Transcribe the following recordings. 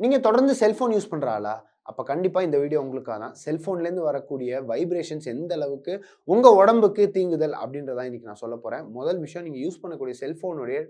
நீங்கள் தொடர்ந்து cellphone use பண்ணுறாளா அப்போ கண்டிப்பாக இந்த வீடியோ உங்களுக்காக தான் செல்ஃபோன்லேருந்து வரக்கூடிய வைப்ரேஷன்ஸ் எந்த அளவுக்கு உங்கள் உடம்புக்கு தீங்குதல் அப்படின்றதான் இன்றைக்கி நான் சொல்ல போகிறேன் முதல் விஷயம் நீங்கள் யூஸ் பண்ணக்கூடிய செல்ஃபோனுடைய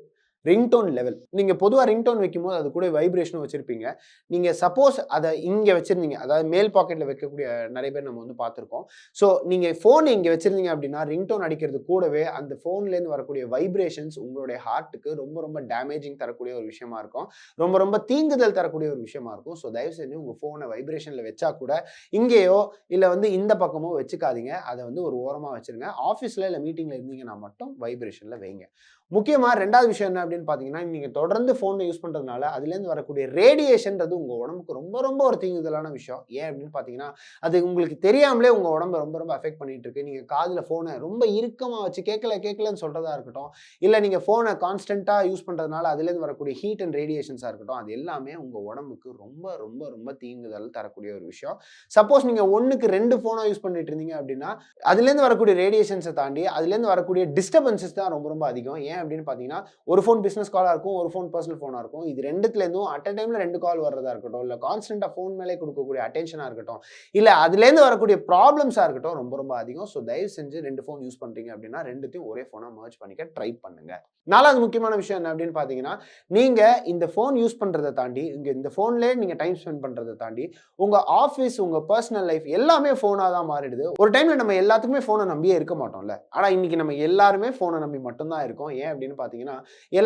ரிங்டோன் லெவல். நீங்கள் பொதுவாக ரிங்டோன் வைக்கும்போது அது கூட வைப்ரேஷனும் வச்சுருப்பீங்க. நீங்கள் சப்போஸ் அதை இங்கே வச்சுருந்தீங்க. அதாவது மேல் பாக்கெட்டில் வைக்கக்கூடிய நிறைய பேர் நம்ம வந்து பார்த்துருக்கோம். ஸோ நீங்கள் ஃபோன் இங்கே வச்சுருந்தீங்க அப்படின்னா ரிங்டோன் அடிக்கிறது கூடவே அந்த ஃபோன்லேருந்து வரக்கூடிய வைப்ரேஷன்ஸ் உங்களுடைய ஹார்ட்டுக்கு ரொம்ப ரொம்ப டேமேஜிங் தரக்கூடிய ஒரு விஷயமா இருக்கும். ரொம்ப ரொம்ப தீங்குதல் தரக்கூடிய ஒரு விஷயமா இருக்கும். ஸோ தயவு செஞ்சு உங்கள் ஃபோனை வைப்ரேஷனில் வச்சா கூட இங்கேயோ இல்லை வந்து இந்த பக்கமோ வச்சுக்காதீங்க. அதை வந்து ஒரு ஓரமாக வச்சுருங்க. ஆஃபீஸில் இல்லை மீட்டிங்கில் இருந்தீங்கன்னா மட்டும் வைப்ரேஷனில் வைங்க. முக்கியமாக ரெண்டாவது விஷயம் என்ன அப்படின்னு பார்த்தீங்கன்னா நீங்கள் தொடர்ந்து ஃபோனை யூஸ் பண்ணுறதுனால அதுலேருந்து வரக்கூடிய ரேடியேஷன்றது உங்கள் உடம்புக்கு ரொம்ப ரொம்ப ஒரு தீங்குதலான விஷயம். ஏன் அப்படின்னு பார்த்தீங்கன்னா அது உங்களுக்கு தெரியாமலே உங்கள் உடம்ப ரொம்ப ரொம்ப அஃபெக்ட் பண்ணிட்டு இருக்கு. நீங்கள் காதில் ஃபோனை ரொம்ப இறுக்கமாக வச்சு கேட்கல கேட்கலன்னு சொல்கிறதா இருக்கட்டும் இல்லை நீங்கள் ஃபோனை கான்ஸ்டண்ட்டாக யூஸ் பண்ணுறதுனால அதுலேருந்து வரக்கூடிய ஹீட் அண்ட் ரேடியேஷன்ஸாக இருக்கட்டும் அது எல்லாமே உங்கள் உடம்புக்கு ரொம்ப ரொம்ப ரொம்ப தீங்குதல் தரக்கூடிய ஒரு விஷயம். சப்போஸ் நீங்கள் ஒன்றுக்கு ரெண்டு ஃபோனாக யூஸ் பண்ணிட்டு இருந்தீங்க அப்படின்னா அதுலேருந்து வரக்கூடிய ரேடியேஷன்ஸை தாண்டி அதுலேருந்து வரக்கூடிய டிஸ்டர்பன்சஸ் தான் ரொம்ப ரொம்ப அதிகம். ஏன் அப்படின்னு பார்த்தீங்கன்னா ஒரு ஃபோன் பிஸ்னஸ் காலாக இருக்கும் ஒரு ஃபோன் பர்சனல் ஃபோனாக இருக்கும். இது ரெண்டுத்துலேருந்தும் அட் அ டைமில் ரெண்டு கால் வர்றதா இருக்கட்டும் இல்லை கான்ஸ்டண்ட்டாக ஃபோன் மேலே கொடுக்கக்கூடிய அட்டென்ஷனாக இருக்கட்டும் இல்லை அதுலேருந்து வரக்கூடிய ப்ராப்ளம்ஸாக இருக்கட்டும் ரொம்ப ரொம்ப அதிகம். ஸோ தயவு செஞ்சு ரெண்டு ஃபோன் யூஸ் பண்ணுறீங்க அப்படின்னா ரெண்டுத்தையும் ஒரே ஃபோனாக மர்ஜ் பண்ணிக்க ட்ரை பண்ணுங்க. நாலாவது முக்கியமான விஷயம் என்ன அப்படின்னு பார்த்தீங்கன்னா நீங்கள் இந்த ஃபோன் யூஸ் பண்ணுறதை தாண்டி இங்கே இந்த ஃபோன்லேயே நீங்கள் டைம் ஸ்பெண்ட் பண்ணுறதை தாண்டி உங்கள் ஆஃபீஸ் உங்கள் பர்சனல் லைஃப் எல்லாமே ஃபோனாக தான் மாறிடுது. ஒரு டைமில் நம்ம எல்லாத்துக்குமே ஃபோனை நம்பியே இருக்க மாட்டோம்ல. ஆனால் இன்னைக்கு நம்ம எல்லாருமே ஃபோனை நம்பி மட்டும்தான் இருக்கோம். ஏன் அப்படின்னு பார்த்தீங்கன்னா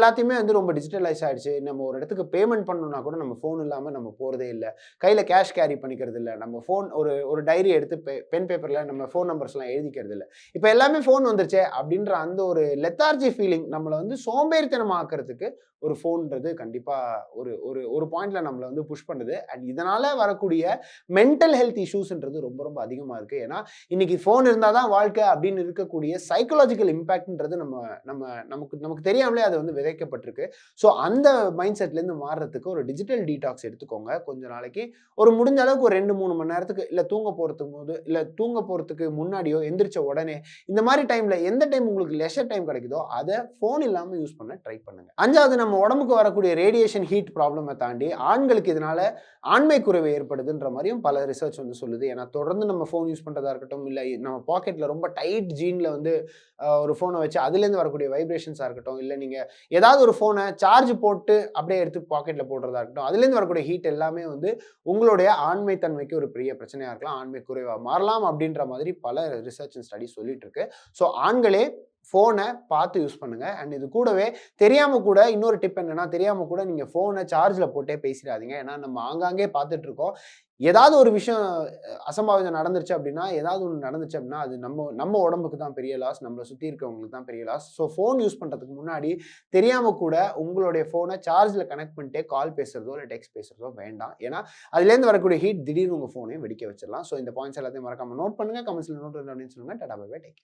எல்லாத்தையுமே வந்து ரொம்ப டிஜிட்டலைஸ் ஆயிடுச்சு. நம்ம ஒரு இடத்துக்கு பேமெண்ட் பண்ணணும்னா கூட நம்ம ஃபோன் இல்லாமல் நம்ம போகிறதே இல்லை. கையில் கேஷ் கேரி பண்ணிக்கிறது இல்லை. நம்ம ஃபோன் ஒரு ஒரு டைரி எடுத்து பென் பேப்பரில் நம்ம ஃபோன் நம்பர்ஸ்லாம் எழுதிக்கிறது இல்லை. இப்போ எல்லாமே ஃபோன் வந்துருச்சே அப்படின்ற அந்த ஒரு லெத்தார்ஜி ஃபீலிங் நம்மளை வந்து சோம்பேறித்தனமாக்குறதுக்கு ஒரு ஃபோன்றது கண்டிப்பாக ஒரு ஒரு ஒரு பாயிண்ட்டில் நம்மளை வந்து புஷ் பண்ணுது. அண்ட் இதனால் வரக்கூடிய மென்டல் ஹெல்த் இஷ்யூஸ்ன்றது ரொம்ப ரொம்ப அதிகமாக இருக்குது ஏன்னா இன்னைக்கு ஃபோன் இருந்தால் தான் வாழ்க்கை அப்படின்னு இருக்கக்கூடிய சைக்கலாஜிக்கல் இம்பேக்ட்ன்றது நம்ம நம்ம நமக்கு நமக்கு தெரியாமலே அது வந்து விதை குறைக்கப்பட்டிருக்கு ஸோ அந்த மைண்ட் செட்லேருந்து மாறுறதுக்கு ஒரு டிஜிட்டல் டீடாக்ஸ் எடுத்துக்கோங்க. கொஞ்ச நாளைக்கு ஒரு முடிஞ்ச அளவுக்கு ஒரு ரெண்டு மூணு மணி நேரத்துக்கு இல்லை தூங்க போகிறதுக்கு போது இல்லை தூங்க போகிறதுக்கு முன்னாடியோ எந்திரிச்ச உடனே இந்த மாதிரி டைமில் எந்த டைம் உங்களுக்கு லெஷர் டைம் கிடைக்குதோ அதை ஃபோன் இல்லாமல் யூஸ் பண்ண ட்ரை பண்ணுங்க. அஞ்சாவது நம்ம உடம்புக்கு வரக்கூடிய ரேடியேஷன் ஹீட் ப்ராப்ளமை தாண்டி ஆண்களுக்கு இதனால ஆண்மை குறைவு ஏற்படுதுன்ற மாதிரியும் பல ரிசர்ச் வந்து சொல்லுது. ஏன்னா தொடர்ந்து நம்ம ஃபோன் யூஸ் பண்ணுறதா இருக்கட்டும் இல்லை நம்ம பாக்கெட்டில் ரொம்ப டைட் ஜீனில் வந்து ஒரு ஃபோனை வச்சு அதுலேருந்து வரக்கூடிய வைப்ரேஷன்ஸாக இருக்கட்டும் இல்லை நீங்கள் ஏதாவது ஒரு ஃபோனை சார்ஜ் போட்டு அப்படியே எடுத்து பாக்கெட்டில் போடுறதா இருக்கட்டும். அதுலேருந்து வரக்கூடிய ஹீட் எல்லாமே வந்து உங்களுடைய ஆண்மைத்தன்மைக்கு ஒரு பெரிய பிரச்சனையாக இருக்கலாம். ஆண்மை குறைவாக மாறலாம் அப்படின்ற மாதிரி பல ரிசர்ச் அண்ட் ஸ்டடி சொல்லிட்டு இருக்கு. ஸோ ஆண்களே ஃபோனை பார்த்து யூஸ் பண்ணுங்க. அண்ட் இது கூடவே தெரியாமல் கூட இன்னொரு டிப் என்னன்னா தெரியாமல் கூட நீங்கள் ஃபோனை சார்ஜில் போட்டே பேசிடாதீங்க. ஏன்னா நம்ம ஆங்காங்கே பார்த்துட்டு இருக்கோம். ஏதாவது ஒரு விஷயம் அசம்பாவிதம் நடந்துருச்சு அப்படின்னா ஏதாவது ஒன்று நடந்துச்சு அப்படின்னா அது நம்ம நம்ம உடம்புக்கு தான் பெரிய லாஸ் நம்மளை சுற்றி இருக்கவங்களுக்கு தான் பெரிய லாஸ் ஸோ ஃபோன் யூஸ் பண்ணுறதுக்கு முன்னாடி தெரியாமல் கூட உங்களுடைய ஃபோனை சார்ஜில் கனெக்ட் பண்ணிட்டே கால் பேசுகிறதோ இல்லை டெக்ஸ்ட் பேசுகிறதோ வேண்டாம். ஏன்னா அதுலேருந்து வரக்கூடிய ஹீட் திடீர்னு உங்கள் ஃபோனையும் வெடிக்க வச்சிடலாம். ஸோ இந்த பாயிண்ட்ஸ் எல்லாத்தையும் மறக்காமல் நோட் பண்ணுங்கள் கமெண்ட்ஸில் நோட் அப்படின்னு சொல்லுங்க. Tata bye take